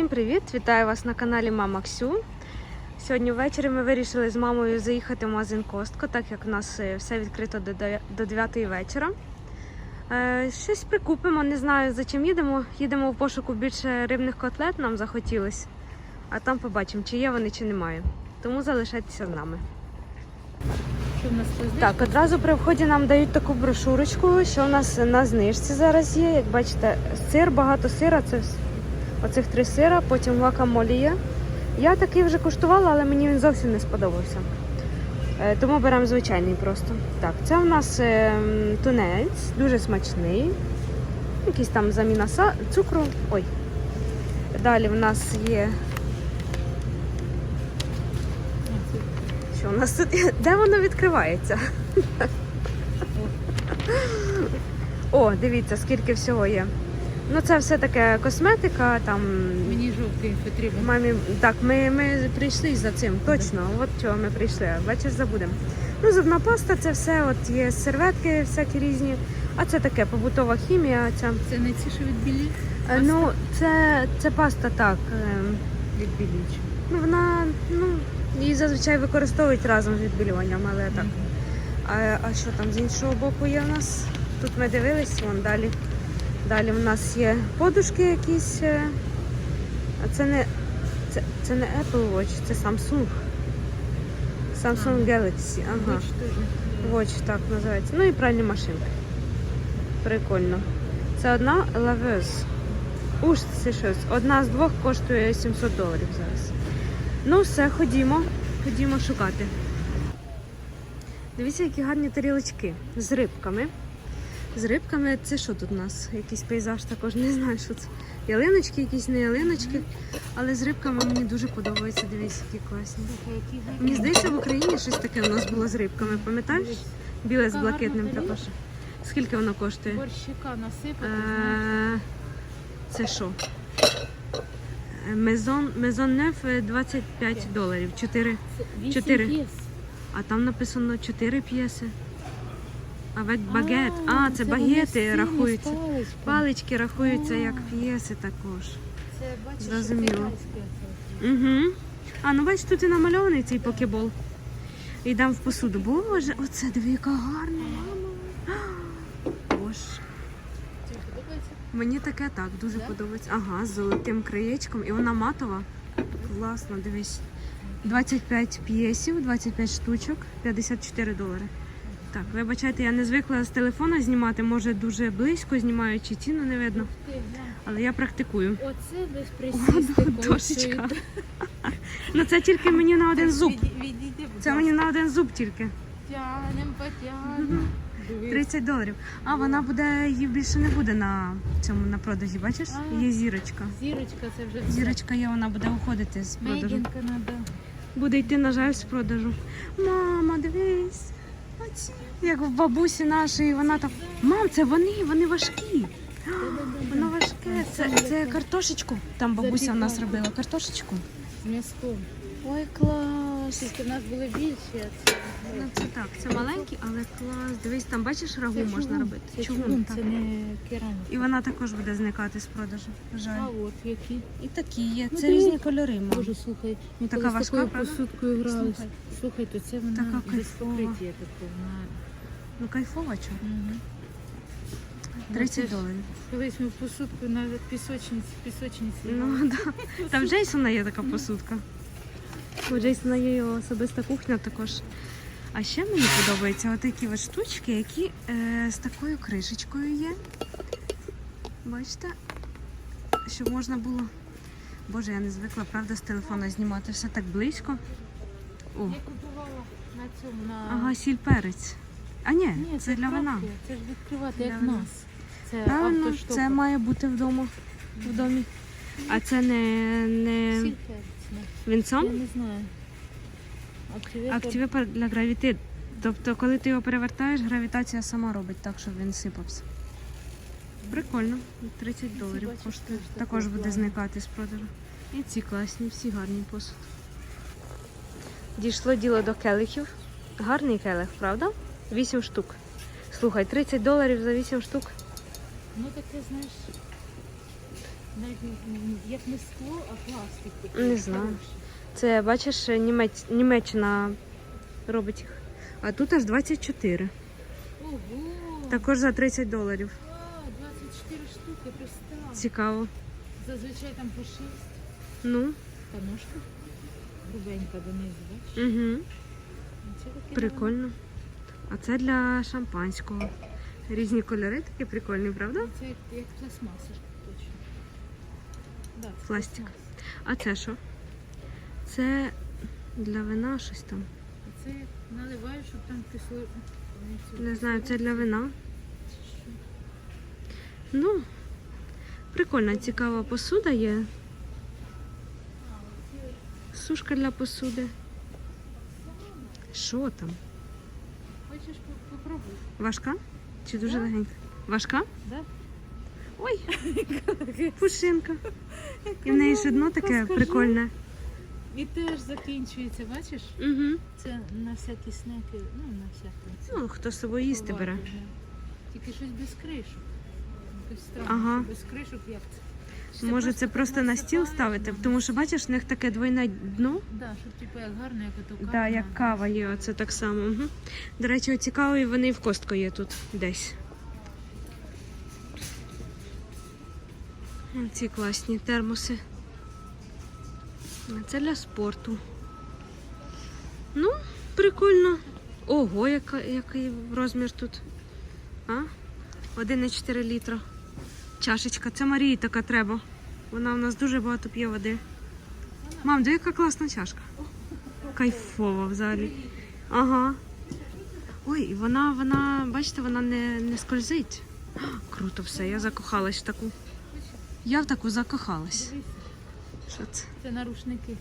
Всім привіт! Вітаю вас на каналі Мама Ксю. Сьогодні ввечері ми вирішили з мамою заїхати в магазин Костко, так як у нас е, все відкрито до де- до 9 вечора. Е, Щось прикупимо, не знаю за чим їдемо. Їдемо в пошуку більше рибних котлет, нам захотілось. А там побачимо, чи є вони, чи немає. Тому залишайтеся з нами. Так, одразу при вході нам дають таку брошурочку, що у нас на знижці зараз є. Як бачите, сир, багато сира, це с- оцих три сира, потім гуакамолі. Я такий вже куштувала, але мені він зовсім не сподобався. Е, Тому беремо звичайний просто. Так, це у нас е, тунець, дуже смачний. Якийсь там заміна цукру. Ой. Далі в нас є. Що у нас тут? Де воно відкривається? О, дивіться, скільки всього є. Ну, це все таке косметика, там. Мені жовтий потрібен. Мамі, так, ми, ми прийшли за цим, точно. От чого ми прийшли. Бачиш, забудемо. Ну, зубна паста, це все, от є серветки всякі різні. А це таке побутова хімія. Ця. Це не ці, що від білі? Е, Ну, це, це паста так. ем, Від білічі. Ну, вона, ну, її зазвичай використовують разом з відбілюванням, але так. А, а що там з іншого боку є в нас? Тут ми дивились, вон далі. Далі в нас є подушки якісь. е, А це не, це, це не Apple Watch, це Samsung. Samsung Galaxy. Ага. Watch так називається. Ну і пральні машинки. Прикольно. Це одна лавез. Уж це щось. Одна з двох коштує 700 доларів зараз. Ну, все, ходімо. Ходімо шукати. Дивіться, які гарні тарілочки з рибками. З рибками це що тут у нас? Якийсь пейзаж також, не знаю, що це. Ялиночки, якісь не ялиночки. Але з рибками мені дуже подобається. Дивіться, які класні. Мені здається, в Україні щось таке у нас було з рибками, пам'ятаєш? Біле з блакитним також. Скільки воно коштує? Борщика насипати. Е, Це що? Мезон, Мезон Неф е, 25 доларів. 4. Це вісім чотири. п'єс. А там написано 4 п'єси. А ведь А, багет. А, це багети рахуються. паличками. Палички рахуються як п'єси також. Це, бачиш, Зрозуміло. це. Угу. А, ну бачиш, тут і намальований цей покебол. Йдемо в посуду. Боже, оце диви, яка гарна мама. Боже. Тобі подобається? Мені таке так дуже Да? подобається. Ага, з золотим краєчком. І вона матова. Класно, дивись. 25 п'єсів, 25 штучок, 54 долари. Так, вибачайте, я не звикла з телефона знімати, може дуже близько знімаю, чи ціну не видно, але я практикую. Оце без присісти Дошечка. Ну це тільки мені на один зуб. Це мені на один зуб тільки. Тянем, потянем. 30 доларів. А вона буде, її більше не буде на цьому на продажі. Бачиш? Є зірочка. Зірочка, це вже все. Зірочка є, вона буде уходити з продажу. Буде йти, на жаль, з продажу. Мама, дивись. Як в бабусі нашої, вона там. Мам, це вони, вони важкі. Воно важке. Це, це картошечку. Там бабуся в нас робила картошечку. З. Ой, клас. Тільки в нас були більші, а це... Ну це так, це маленький, але клас. Дивись, там бачиш рагу Це можна чугун. робити. Це Чугун, так. це не кераміка. І вона також буде зникати з продажу. Жаль. А от які. І такі є. Ну, Це диви. різні кольори. Боже, слухай, ми Така коли з важка, такою правда? посудкою грали. Слухай. Слухай, то це вона Така без кайфова. покриття такого. Вона... Ну кайфова чого? Мгм. 30 Ну, це ж доларів. Колись ми посудку на пісочниці, пісочниці. Ну да. Там в Джейсона є така посудка. У Джейсона є його особиста кухня також. А ще мені подобаються отакі от штучки, які е, з такою кришечкою є. Бачите? Щоб можна було. Боже, я не звикла, правда, з телефона знімати все так близько. О, Я купувала на цьому, на... ага, сіль перець. А ні, Ні, це для вина. Це ж відкривати, Для як вина. нас. Це Правильно, автоштопор. це має бути вдома. В домі. А це не, не Сіль перець, Я не знаю. Активатор. Активатор для гравіти. Тобто, коли ти його перевертаєш, гравітація сама робить так, щоб він сипався. Прикольно. 30 доларів коштує. Також буде зникати з продажу. І ці класні, всі гарні посуд. Дійшло діло до келихів. Гарний келих, правда? 8 штук. Слухай, 30 доларів за 8 штук. Ну таке, знаєш, Навіть не- як не скло, а пластик. такий Не знаю. хороший. Це, бачиш, Німець... Німеччина робить їх. А тут аж 24. Ого! Також за 30 доларів. А, 24 штуки, представ. Цікаво. Зазвичай там по 6. Ну, Та ножка грубенька донизу, бачиш? угу. Це таке прикольно. А це для шампанського. Різні кольори такі прикольні, правда? Це як, як пластмаса ж точно. Да, це Пластик. А це що? Це для вина щось там. Це наливаєш, щоб там кисло. Не знаю, це для вина. Ну, прикольна, цікава посуда є. Сушка для посуди. Що там? Хочеш по- попробуй? Важка? Чи дуже легенька? Важка? Да? Ой, пушинка. І в неї ж дно таке Розкажи. прикольне. І теж закінчується, бачиш? Угу. Це на всякі снеки, ну на всякі. Ну, хто з собою їсти бере. Тільки щось без кришок. Якось странно, Ага. що без кришок як це? Чи Може, це просто на стіл ставити, тому що бачиш, в них таке двойне дно. Да, щоб типу як гарно, як ото кава. Да, як кава є, оце так само. Угу. До речі, оці кави вони і в костку є тут десь. Ці класні термоси. Це для спорту. Ну, прикольно. Ого, яка, який розмір тут. А? 1,4 літра. Чашечка. Це Марії така треба. Вона у нас дуже багато п'є води. Мам, де яка класна чашка? Кайфова взагалі. Ага. Ой, і вона, вона, бачите, вона не, не скользить. Круто все, я закохалась в таку. Я в таку закохалась. Що це? це нарушники.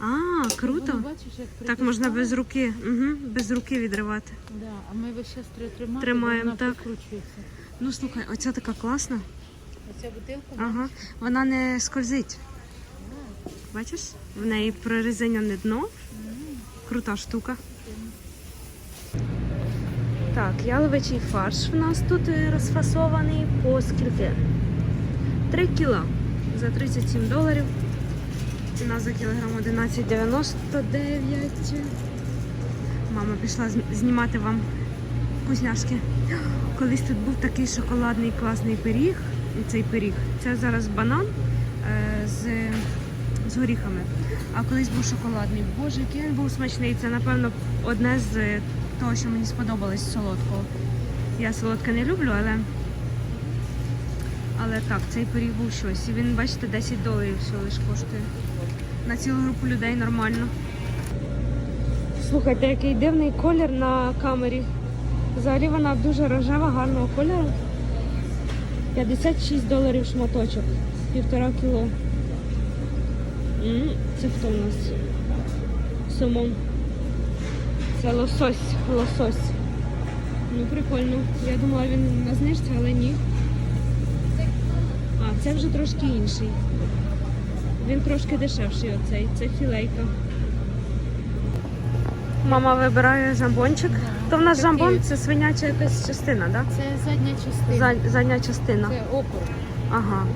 А, круто. Бачиш, як Так можна без руки, угу, без руки відривати. Да, а ми весь час треба тримати, Тримаємо, бо вона так. прикручується. Ну слухай, оця така класна. Оця бутилка, Ага. Вона не скользить. Бачиш? В неї прорізання дно. Крута штука. Так, яловичий фарш в нас тут е, розфасований по скільки? 3 кіла за 37 доларів. Ціна за кілограм 11,99. Мама пішла знімати вам вкусняшки. Колись тут був такий шоколадний класний пиріг. Цей пиріг. Це зараз банан е, з, з горіхами. А колись був шоколадний. Боже, який він був смачний. Це, напевно, одне з того, що мені сподобалось солодкого. Я солодке не люблю, але. Але так, цей пиріг був щось. І він, бачите, 10 доларів всього лиш коштує. На цілу групу людей нормально. Слухайте, який дивний колір на камері. Взагалі вона дуже рожева, гарного кольору. 56 доларів шматочок. Півтора кіло. Це хто в нас? Сомон. Це лосось. Лосось. Ну, прикольно. Я думала, він на знижці, але ні. Це вже трошки інший. Він трошки дешевший оцей. Це філейка. Мама вибирає жамбончик. То в нас такий. жамбон це свиняча якась частина, так? Це задня частина. За, задня частина. Це опор. Ага.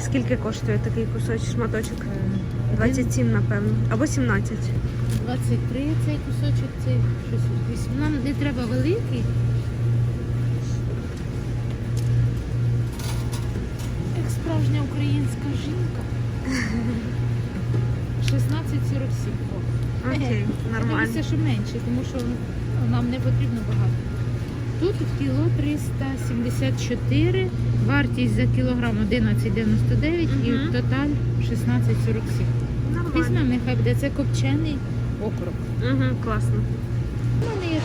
Скільки коштує такий кусочок шматочок? Е, 27, напевно. Або 17. 23 цей кусочок, цей щось 8. Нам не треба великий. Справжня українська жінка. 16,47. О. Окей, нормально. Дивіться, що менше, тому що ну, нам не потрібно багато. Тут кіло 374, вартість за кілограм 11,99 і тоталь 16,47. Нормально. Нехай буде це копчений окорок. Угу, класно. У мене є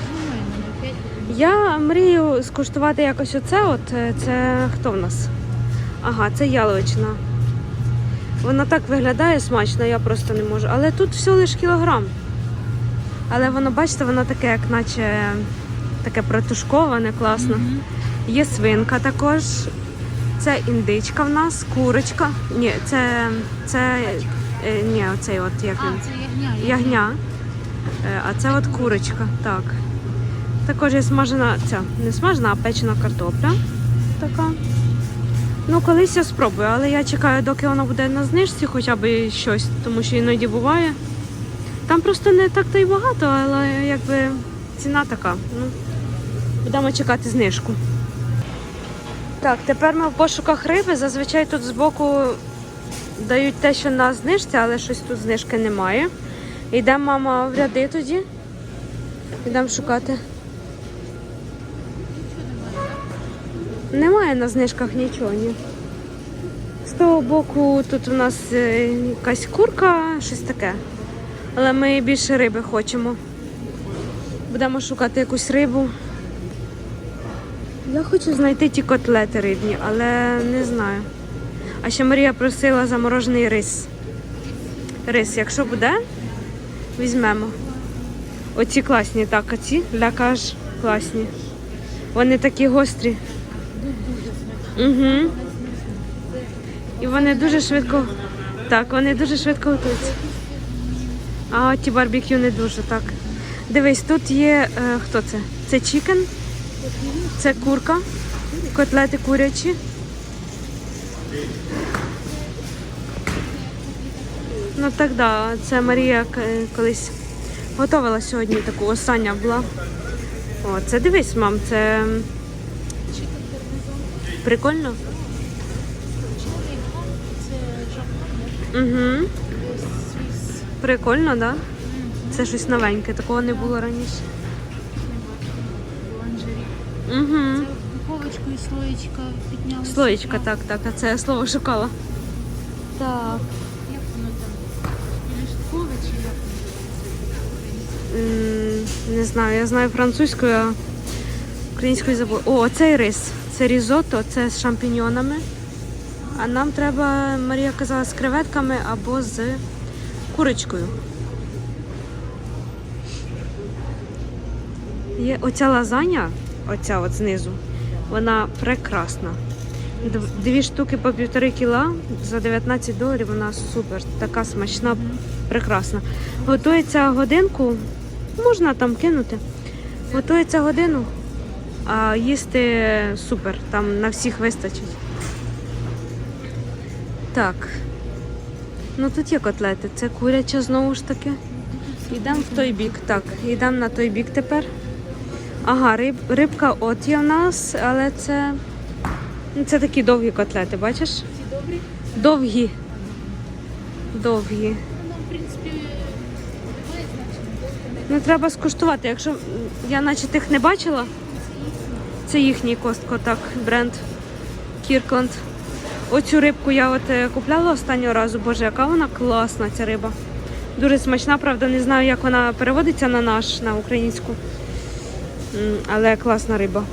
5 Я мрію скуштувати якось оце. От е, це хто в нас? Ага, це яловичина. Вона так виглядає смачно, я просто не можу. Але тут всього лиш кілограм. Але воно, бачите, воно таке, як наче таке протушковане, класно. Є свинка також. Це індичка в нас, курочка. Ні, це, це е, ні, оцей от як А, він. це ягня. Ягня. Е, А це от курочка, так. Також є смажена, ця, не смажена, а печена картопля. Така. Ну, колись я спробую, але я чекаю, доки воно буде на знижці, хоча б щось, тому що іноді буває. Там просто не так то й багато, але якби ціна така. Ну, будемо чекати знижку. Так, тепер ми в пошуках риби. Зазвичай тут збоку дають те, що на знижці, але щось тут знижки немає. Йдемо, мама, в ряди тоді. Йдемо шукати. Немає на знижках нічого, ні. З того боку тут у нас е, якась курка, щось таке. Але ми більше риби хочемо. Будемо шукати якусь рибу. Я хочу знайти ті котлети рибні, але не знаю. А ще Марія просила заморожений рис. Рис, якщо буде, візьмемо. Оці класні, так, оці лякаш класні. Вони такі гострі. Угу. І вони дуже швидко. Так, вони дуже швидко готуються. А ті барбекю не дуже так. Дивись, тут є. Е, хто це? Це чікен, це курка, котлети курячі. Ну так да, це Марія колись готувала сьогодні таку остання була. О, це дивись, мам, це прикольно. Угу. Прикольно, так? Да? Це щось новеньке, такого не було раніше. Угу. Духовочку і слоєчка підняли. Слоєчка, так, так, а це я слово шукала. Так. Як воно там? Лішткове чи як воно? Не знаю, я знаю французькою, а українською забула. О, цей рис. Це різотто, це з шампіньонами. А нам треба, Марія казала, з креветками або з курочкою. Є оця лазаня, оця от знизу, вона прекрасна. Дві штуки по півтори кіла за 19 доларів. Вона супер, така смачна, прекрасна. Готується годинку, можна там кинути. Готується годину, а їсти супер, там на всіх вистачить. Так. Ну тут є котлети. Це куряча знову ж таки. Йдемо в той бік. Так, йдемо на той бік тепер. Ага, риб, рибка от є в нас, але це. Ну, це такі довгі котлети, бачиш? Ці добрі? Довгі. Довгі. Ну, в принципі, немає. Ну треба скуштувати. Якщо я наче тих не бачила, це їхній костко, так, бренд Кіркланд. Оцю рибку я от е, купляла останнього разу. Боже, яка вона класна, ця риба. Дуже смачна, правда, не знаю, як вона переводиться на наш, на українську. Але класна риба.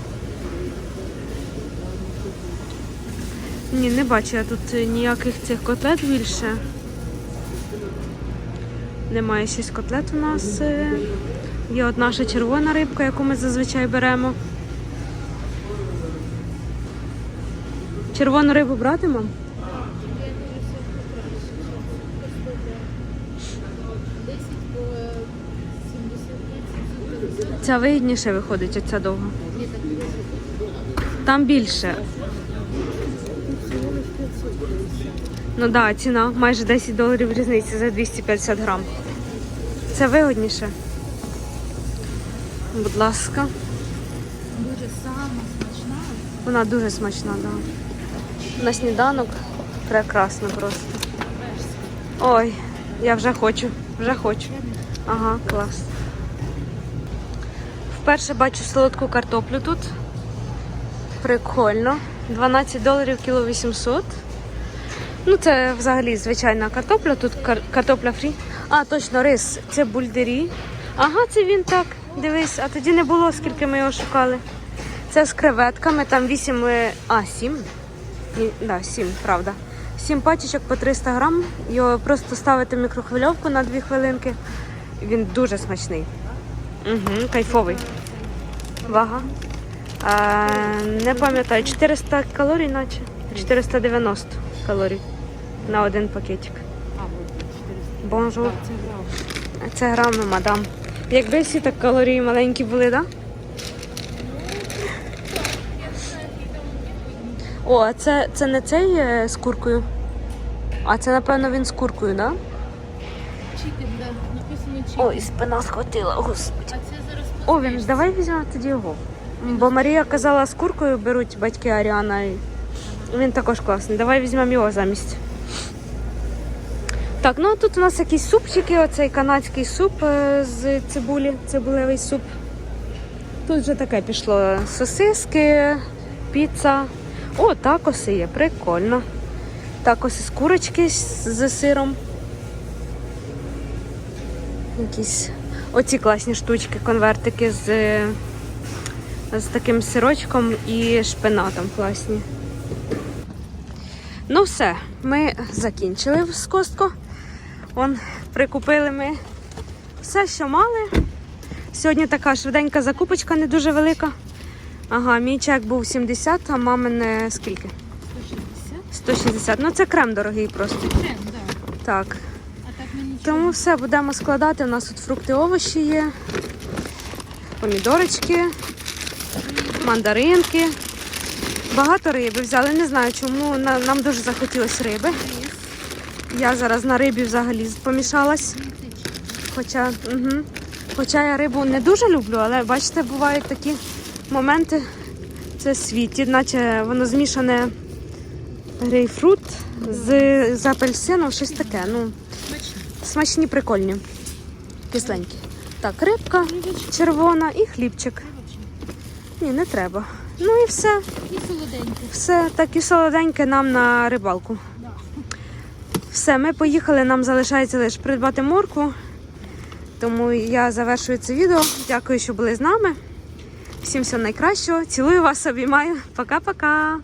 Ні, не бачу я тут е, ніяких цих котлет більше. Немає шість котлет у нас. е. Є от наша червона рибка, яку ми зазвичай беремо. Червону рибу брати, мам? 10 по 75, Ця вигідніше виходить, оця не Там більше. Ну так, да, ціна майже 10 доларів різниці за 250 грам. Це вигідніше. Будь ласка. Дуже сама смачна. Вона дуже смачна, так. Да. На сніданок прекрасно просто. Ой, я вже хочу, вже хочу. Ага, клас. Вперше бачу солодку картоплю тут. Прикольно. 12 доларів кіло 800. Ну, це взагалі звичайна картопля. Тут кар- картопля фрі. А, точно, рис. Це бульдері. Ага, це він так. Дивись, а тоді не було, скільки ми його шукали. Це з креветками, там 8, е, а, 7. Да, 7, правда. 7 пачечок по 300 грам. Його просто ставити в мікрохвильовку на 2 хвилинки. Він дуже смачний. Угу, кайфовий. Вага. А, не пам'ятаю, 400 калорій, наче. 490 калорій на один пакетик. А, от 400. Бонжур. Це грами, мадам. Якби всі так калорії маленькі були, так? Да? О, а це, це не цей е, з куркою. А це, напевно, він з куркою, да? Чікен, да. Написано чікен. Ой, спина схватила, господи. А це зараз О, він, давай візьмемо тоді його. Бо Марія казала, з куркою беруть батьки Аріана. І він також класний. Давай візьмемо його замість. Так, ну тут у нас якісь супчики, оцей канадський суп е, з цибулі, цибулевий суп. Тут вже таке пішло сосиски, піца. О, такоси є, прикольно. Такоси з курочки з сиром. Якісь оці класні штучки, конвертики з, з таким сирочком і шпинатом класні. Ну все, ми закінчили з Костко. Вон, прикупили ми все, що мали. Сьогодні така швиденька закупочка, не дуже велика. Ага, мій чек був 70, а мамине скільки? 160. 160. Ну це крем дорогий просто. Крем, да. Так. А так ми нічого. Тому все будемо складати. У нас тут фрукти, овочі є, помідорочки, мандаринки. Багато риби взяли. Не знаю, чому нам дуже захотілося риби. Я зараз на рибі взагалі помішалась. Хоча, угу. Хоча я рибу не дуже люблю, але бачите, бувають такі моменти. Це світі, наче воно змішане грейпфрут з, з апельсином, щось таке. Ну, смачні, прикольні. Кисленькі. Так, рибка червона і хлібчик. Ні, не треба. Ну і все. І солоденьке. Все, так і солоденьке нам на рибалку. Все, ми поїхали, нам залишається лише придбати моркву. Тому я завершую це відео. Дякую, що були з нами. Всім всього найкращого. Цілую вас, обіймаю. Пока-пока.